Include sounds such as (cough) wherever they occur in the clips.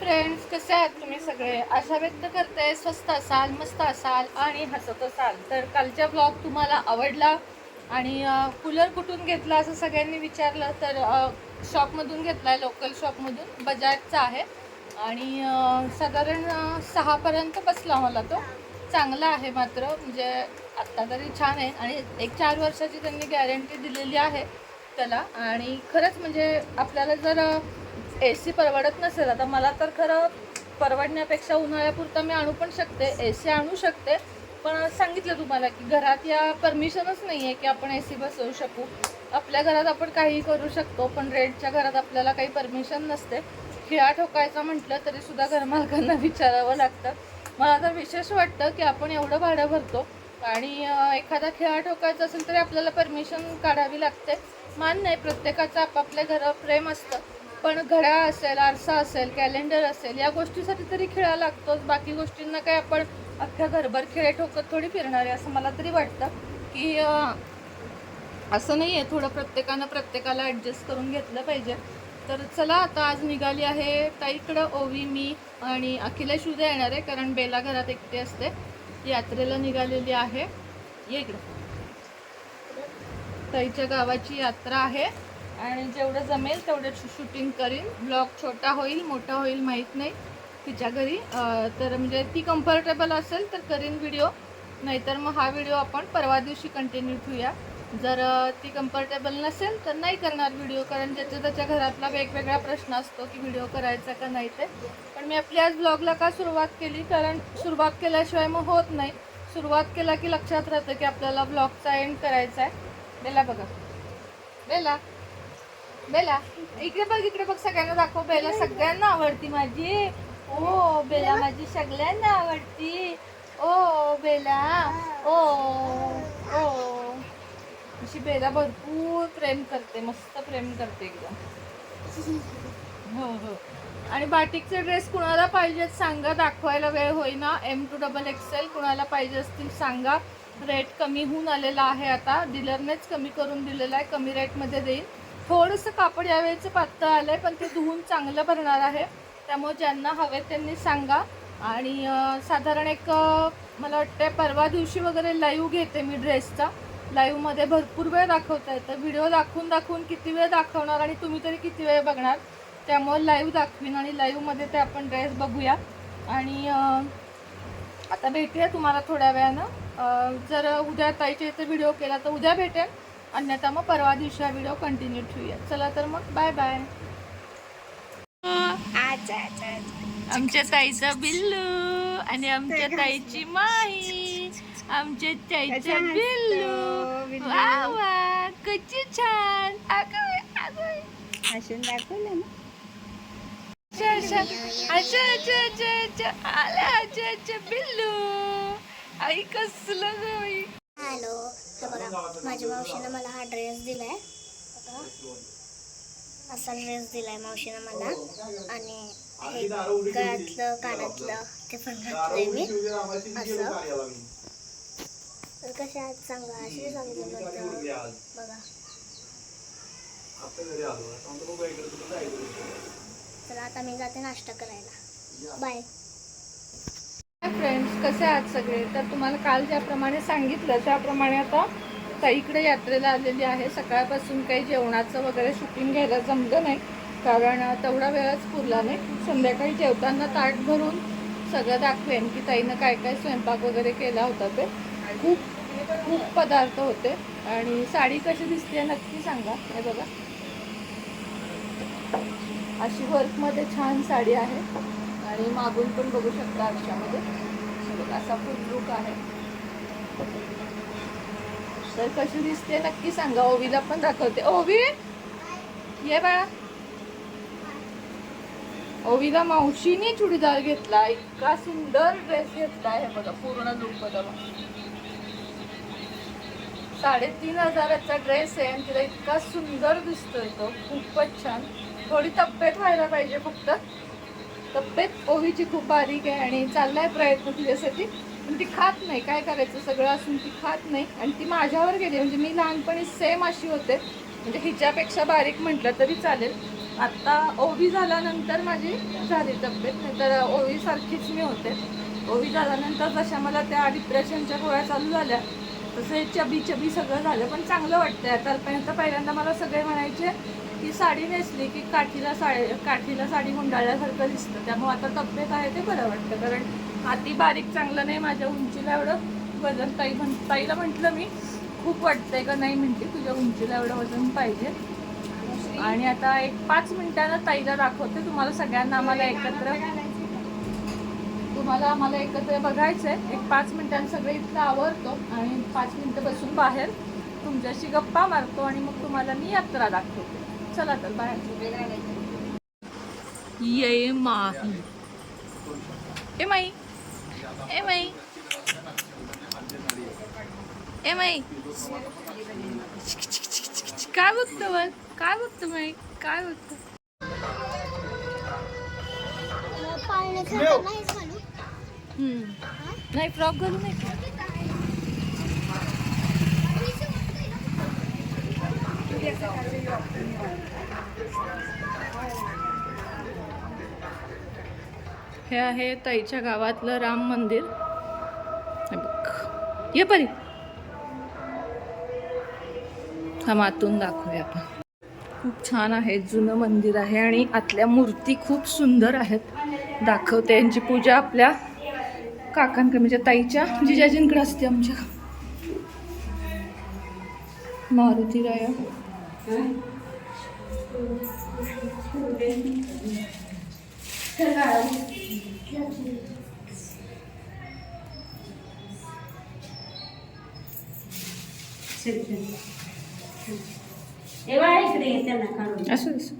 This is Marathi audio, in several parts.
फ्रेंड्स कसे आहात तुम्ही सगळे? आशा व्यक्त करते स्वस्त असाल मस्त असाल आणि हसत असाल. तर कालचा ब्लॉग तुम्हाला आवडला आणि कूलर कुठून घेतला असं सगळ्यांनी विचारलं तर शॉपमधून घेतला आहे लोकल शॉपमधून बजाजचा आहे. आणि साधारण सहापर्यंत बसला मला तो. चांगला आहे मात्र म्हणजे आत्ता तरी छान आहे. आणि एक चार वर्षाची त्यांनी गॅरंटी दिलेली आहे त्याला. आणि खरंच म्हणजे आपल्याला जर ए सी परवडत नसेल. आता मला तर खरं परवडण्यापेक्षा उन्हाळ्यापुरता मी आणू पण शकते. ए सी आणू शकते. पण सांगितलं तुम्हाला की घरात या परमिशनच नाही आहे की आपण ए सी बसवू शकू. आपल्या घरात आपण काही करू शकतो पण रेंटच्या घरात आपल्याला काही परमिशन नसते. खिळा ठोकायचा म्हटलं तरी सुद्धा घरमालकांना (laughs) विचारावं लागतं. मला तर विशेष वाटतं की आपण एवढं भाडं भरतो आणि एखादा खेळा ठोकायचा असेल तरी आपल्याला परमिशन काढावी लागते. मान नाही प्रत्येकाचं आपापल्या घरावर प्रेम असतं. पण घड्या असेल आरसा असेल कॅलेंडर असेल या गोष्टीसाठी तरी खेळा लागतोच. बाकी गोष्टींना काय आपण अख्ख्या घरभर खेळे ठोकत थोडी फिरणार आहे असं मला तरी वाटतं. की असं नाही आहे थोडं प्रत्येकानं प्रत्येकाला ॲडजस्ट करून घेतलं पाहिजे. तर चला आता आज निघाली आहे ताईकडं ओवी मी आणि अखिलेश उद्या येणार आहे कारण बेला घरात एकटी असते. यात्रेला निघालेली आहे. ये इकडं. ताईच्या गावाची यात्रा आहे. आणि जेवढं जमेल तेवढं शूटिंग करीन. ब्लॉग छोटा होईल मोठा होईल माहीत नाही तिच्या घरी. तर म्हणजे ती कम्फर्टेबल असेल तर करीन व्हिडिओ नाहीतर मग हा व्हिडिओ आपण परवा दिवशी कंटिन्यू ठेवूया. जर ती कम्फर्टेबल नसेल तर नाही करणार व्हिडिओ कारण ज्याच्या त्याच्या घरातला वेगवेगळा प्रश्न असतो की व्हिडिओ करायचा का नाही ते. पण मी आपली आज ब्लॉगला का सुरुवात केली? कारण सुरुवात केल्याशिवाय मग होत नाही. सुरुवात केला की लक्षात राहतं की आपल्याला ब्लॉगचा एंड करायचा आहे. बेला बघा. बेला. बेला इकडे बघ इकडे बघ सगळ्यांना दाखव बेला. सगळ्यांना आवडती माझी. ओ बेला माझी सगळ्यांना आवडती. ओ बेला. ओ ओ. अशी बेला भरपूर प्रेम करते मस्त प्रेम करते एकदम. हो हो. आणि बाटिकचे ड्रेस कुणाला पाहिजेत सांगा दाखवायला वेळ होईना. एम टू डबल एक्सेल कुणाला पाहिजे असतील सांगा. रेट कमी होऊन आलेला आहे आता. डीलरनेच कमी करून दिलेला आहे. कमी रेटमध्ये देईन. थोडंसं कापड यावेळेचं पातळ आलं आहे पण ते धुवून चांगलं भरणार आहे. त्यामुळे ज्यांना हवे त्यांनी सांगा. आणि साधारण एक मला वाटतं परवा दिवशी वगैरे लाईव्ह घेते मी ड्रेसचा. लाईव्हमध्ये भरपूर वेळ दाखवता येतं. व्हिडिओ दाखवून दाखवून किती वेळ दाखवणार आणि तुम्ही तरी किती वेळ बघणार? त्यामुळे लाईव्ह दाखवीन आणि लाईव्हमध्ये ते आपण ड्रेस बघूया. आणि आता भेटूया तुम्हाला थोड्या वेळानं. जर उद्या ताईच्या इथे व्हिडिओ केला तर उद्या भेटेल अन्यथा मग परवा दिवशी हा व्हिडिओ कंटिन्यू ठेवूया चला तर मग बाय बाय आमच्या ताईचा बिल्लू आणि आमच्या ताईची माई. आमच्या ताईचा बिल्लू. वा वा. कची छान. दाखवलं ना? अच्छा अच्छा. अच्छा अच्छा अच्छा अच्छा. आला अच्छा अच्छा. बिल्लू. आई कसलं ग आलो हॅलो बघा माझ्या मावशीनं मला हा ड्रेस दिलाय. बघा. असा ड्रेस दिलाय मावशीनं मला. आणि हे गळ्यातलं कानातलं ते पण घातलंय मी. असं. तर कशा आहेत सांगा अशी सांगितलं बघा. तर आता मी जाते नाश्ता करायला. बाय. फ्रेंड्स कसे आहात सगळे? तर तुम्हाला काल ज्याप्रमाणे सांगितलं त्याप्रमाणे आता ताईकडे यात्रेला आलेली आहे. सकाळपासून काही जेवणाचं वगैरे शूटिंग घ्यायला जमलं नाही. कारण तेवढा वेळच पुरला नाही. संध्याकाळी जेवताना ताट भरून सगळं दाखवेन की ताईनं काय काय स्वयंपाक वगैरे केला होता ते. खूप खूप पदार्थ होते. आणि साडी कशी दिसते नक्की सांगा. हे बघा. अशी वर्कमध्ये छान साडी आहे. आणि मागून पण बघू शकता आरशामध्ये. असा फुल लुक आहे. तर कशी दिसते नक्की सांगा. ओवीला पण दाखवते. ओवी! ये बाळा. ओवीला मावशीने चुडीदार घेतला. इतका सुंदर ड्रेस घेतला आहे बघा. पूर्ण लुक बघा. साडेतीन हजाराचा ड्रेस आहे आणि तिला इतका सुंदर दिसतोय तो. खूपच छान. थोडी तब्येत व्हायला पाहिजे फक्त. तब्येत ओवीची खूप बारीक आहे आणि चाललाय प्रयत्न तिच्यासाठी पण ती खात नाही. काय करायचं? सगळं असून ती खात नाही. आणि ती माझ्यावर गेली. म्हणजे मी लहानपणी सेम अशी होते. म्हणजे हिच्यापेक्षा बारीक म्हटलं तरी चालेल. आत्ता ओवी झाल्यानंतर माझी झाली तब्येत. नाही तर ओवीसारखीच मी होते. ओवी झाल्यानंतर जशा मला त्या डिप्रेशनच्या गोळ्या चालू झाल्या तसं चबी चबी सगळं झालं. पण चांगलं वाटतंय. आता पहिल्यांदा पहिल्यांदा मला सगळे म्हणायचे ती साडी नेसली की काठीला साडी काठीला साडी गुंडाळल्यासारखं दिसतं. त्यामुळे आता तब्येत आहे ते बरं वाटतं. कारण हाती बारीक चांगलं नाही माझ्या उंचीला एवढं वजन ताई म्हण ताईला म्हटलं मी खूप वाटतंय का नाही म्हणते तुझ्या उंचीला एवढं वजन पाहिजे. आणि आता एक पाच मिनिटानं ताईला दाखवते तुम्हाला सगळ्यांना आम्हाला एकत्र. तुम्हाला आम्हाला एकत्र बघायचं आहे एक पाच मिनिटांनी सगळे इथं आवरतो आणि पाच मिनिटं बसून बाहेर तुमच्याशी गप्पा मारतो आणि मग तुम्हाला मी यात्रा दाखवते. चला तर बाहेर. ये माही. ए माई. ए माई. ए माई. काय बघतो वर काय बघतो माई? काय बघतो. नाही फ्रॉक घालू नाही हे आहे ताईच्या गावातलं राम मंदिर. बघ. ये परी. हा मातून दाखवूया आपण. खूप छान आहे जुनं मंदिर आहे आणि आतल्या मूर्ती खूप सुंदर आहेत. दाखवते यांची पूजा आपल्या काकांकडे म्हणजे ताईच्या जिजाजींकडे असते आमच्या. मारुती राया असं असं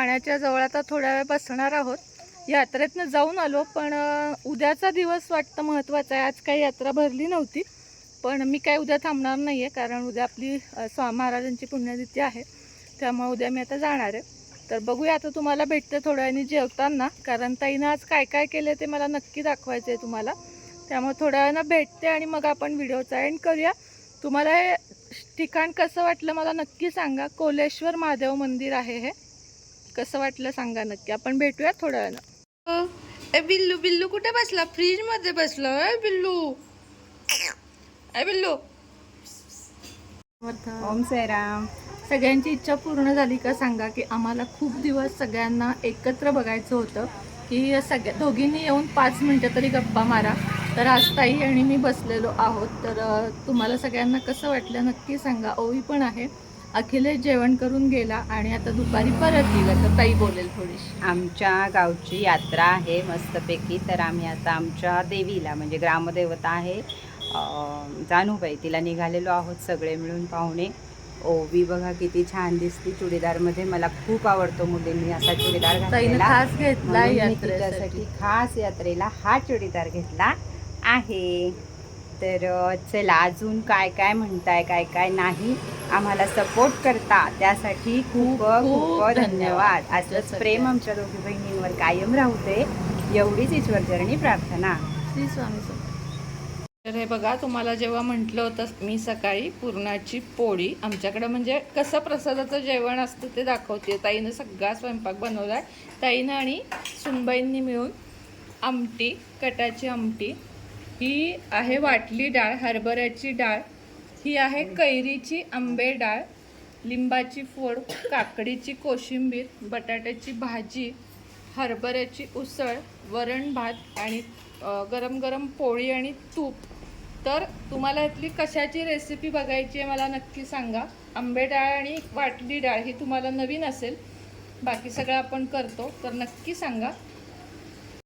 पाण्याच्या जवळ आता थोड्या वेळ बसणार आहोत. यात्रेतनं जाऊन आलो पण उद्याचा दिवस वाटतं महत्त्वाचा आहे. आज काही यात्रा भरली नव्हती पण मी काय उद्या थांबणार नाही आहे कारण उद्या आपली अ, स्वा महाराजांची पुण्यतिथी आहे. त्यामुळे उद्या मी आता जाणार आहे. तर बघूया आता तुम्हाला भेटते थोड्या वेळाने जेवताना कारण ताईनं आज काय काय केलं ते मला नक्की दाखवायचं आहे तुम्हाला. त्यामुळे थोड्या वेळानं भेटते आणि मग आपण व्हिडिओचा एंड करूया. तुम्हाला हे ठिकाण कसं वाटलं मला नक्की सांगा. कोलेश्वर महादेव मंदिर आहे हे. कसं वाटलं सांगा नक्की. आपण भेटूया थोड्या वेळानं. ए बिल्लू बिल्लू कुठे बसला? फ्रीजमध्ये बसला ए बिल्लू. ए बिल्लू. ओम साईराम सगळ्यांची इच्छा पूर्ण झाली का सांगा की आम्हाला खूप दिवस सगळ्यांना एकत्र बघायचं होतं की सगळ्या दोघींनी येऊन पाच मिनटं तरी गप्पा मारा. तर आज ताई आणि मी बसलेलो आहोत. तर तुम्हाला सगळ्यांना कसं वाटलं नक्की सांगा. ओवी पण आहे. अखिलेश जेवण करून गेला आणि आता दुपारी परत येईल आता ताई बोलेल थोडीशी. आमच्या गावची यात्रा आहे मस्तपैकी. तर आम्ही आता आमच्या देवीला म्हणजे ग्रामदेवता आहे अं, जानूबाई तिला निघालेलो आहोत सगळे मिळून पाहुणे. ओवी बघा किती छान दिसते चुडीदारमध्ये. मला खूप आवडतो मुलींनी असा चुडीदार खास घेतला तिच्यासाठी खास यात्रेला हा चुडीदार घेतला आहे. तर चला अजून काय काय म्हणताय काय काय नाही. आम्हाला सपोर्ट करता. त्यासाठी खूप खूप धन्यवाद. असंच. प्रेम आमच्या दोघी बहिणींवर कायम राहू दे. एवढीच ईश्वरचरणी प्रार्थना. श्री स्वामी. तर हे बघा तुम्हाला जेव्हा म्हटलं होतं मी सकाळी पुरणाची पोळी. आमच्याकडं म्हणजे कसं प्रसादाचं जेवण असतं ते दाखवते. ताईनं सगळा स्वयंपाक बनवला आहे ताईनं आणि सुनबाईंनी मिळून आमटी कटाची आमटी ही आहे वाटली डाळ हरभऱ्याची डाळ. ही आहे कैरीची आंबे डाळ लिंबाची फोड काकडीची कोशिंबीर बटाट्याची भाजी हरभऱ्याची उसळ वरण भात आणि गरम गरम पोळी आणि तूप. तर तुम्हाला यातली कशाची रेसिपी बघायची आहे मला नक्की सांगा. आंबे डाळ आणि वाटली डाळ ही तुम्हाला नवीन असेल. बाकी सगळं आपण करतो तर नक्की सांगा.